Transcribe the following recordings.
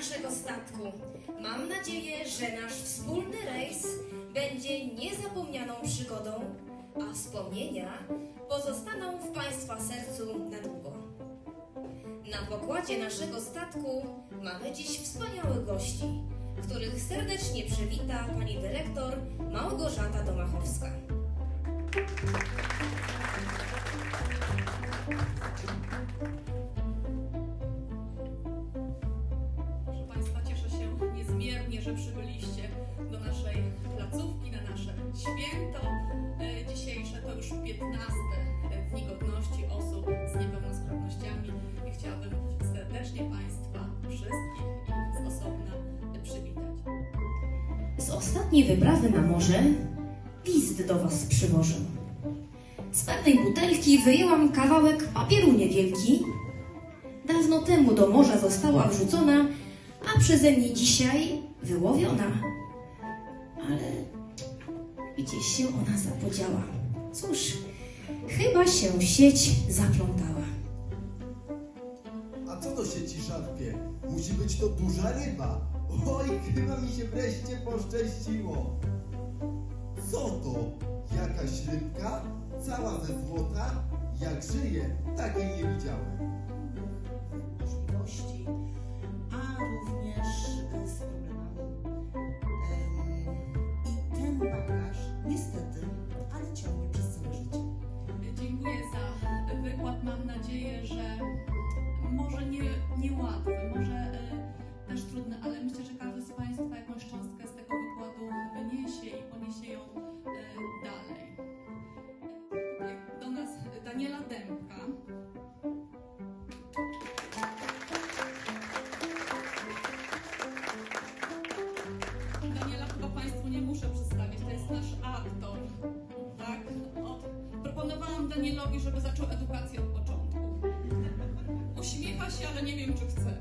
naszego statku. Mam nadzieję, że nasz wspólny rejs będzie niezapomnianą przygodą, a wspomnienia pozostaną w Państwa sercu na długo. Na pokładzie naszego statku mamy dziś wspaniałych gości, których serdecznie przywita pani dyrektor Małgorzata Domachowska. Że przybyliście do naszej placówki na nasze święto. E, Dzisiejsze to już 15 Dni Godności osób z niepełnosprawnościami i chciałabym serdecznie Państwa wszystkich i z osobna przywitać. Z ostatniej wyprawy na morze list do Was przywożę. Z pewnej butelki wyjęłam kawałek papieru niewielki. Dawno temu do morza została wrzucona, a przeze mnie dzisiaj wyłowiona. Ale gdzieś się ona zapodziała. Cóż, chyba się sieć zaplątała. A co to sieci szarpie? Musi być to duża ryba. Oj, chyba mi się wreszcie poszczęściło. Co to? Jakaś rybka? Cała ze złota? Jak żyje, takiej nie widziałem. Danielowi, żeby zaczął edukację od początku. Uśmiecha się, ale nie wiem, czy chce.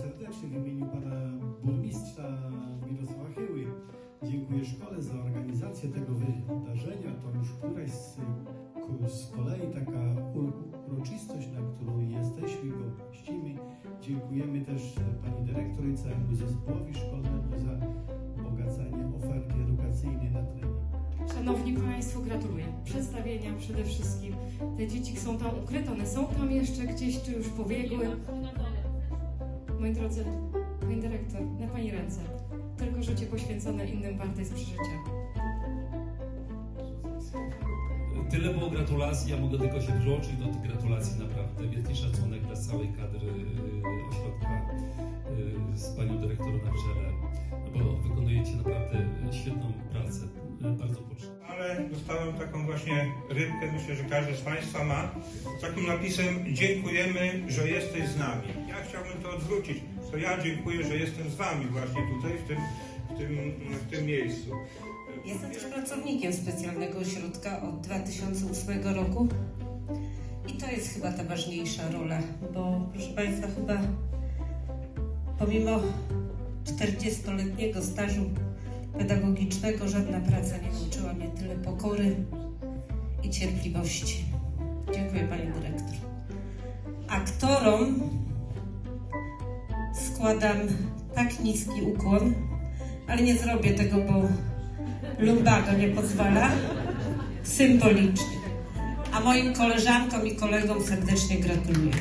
Serdecznie w imieniu Pana Burmistrza Mirosława Chyły. Dziękuję szkole za organizację tego wydarzenia. To już któraś z, z kolei taka ur- uroczystość, na którą jesteśmy gościmy. Dziękujemy też Pani Dyrektor i całemu zespołowi szkolnemu za ubogacanie oferty edukacyjnej na terenie Szanowni Państwo, gratuluję przedstawienia przede wszystkim. Te dzieci są tam ukryte, one są tam jeszcze gdzieś, czy już pobiegły. Moi drodzy, Pani Dyrektor, na Pani ręce. Tylko życie poświęcone innym warte jest przeżycia. Tyle było gratulacji, ja mogę tylko się przyłączyć do tych gratulacji naprawdę. Wielki szacunek dla całej kadry y, ośrodka y, z panią dyrektor na czele, no bo wykonujecie naprawdę świetną dostałem taką właśnie rybkę, myślę, że każdy z Państwa ma, z takim napisem dziękujemy, że jesteś z nami. Ja chciałbym to odwrócić, to ja dziękuję, że jestem z Wami właśnie tutaj, w tym, w tym, w tym miejscu. Jestem też pracownikiem specjalnego ośrodka od 2008 roku i to jest chyba ta ważniejsza rola, bo proszę Państwa, chyba pomimo 40-letniego stażu pedagogicznego żadna praca nie nauczyła mnie tyle pokory i cierpliwości. Dziękuję Pani Dyrektor. Aktorom składam tak niski ukłon, ale nie zrobię tego, bo lumbago nie pozwala. Symbolicznie. A moim koleżankom i kolegom serdecznie gratuluję.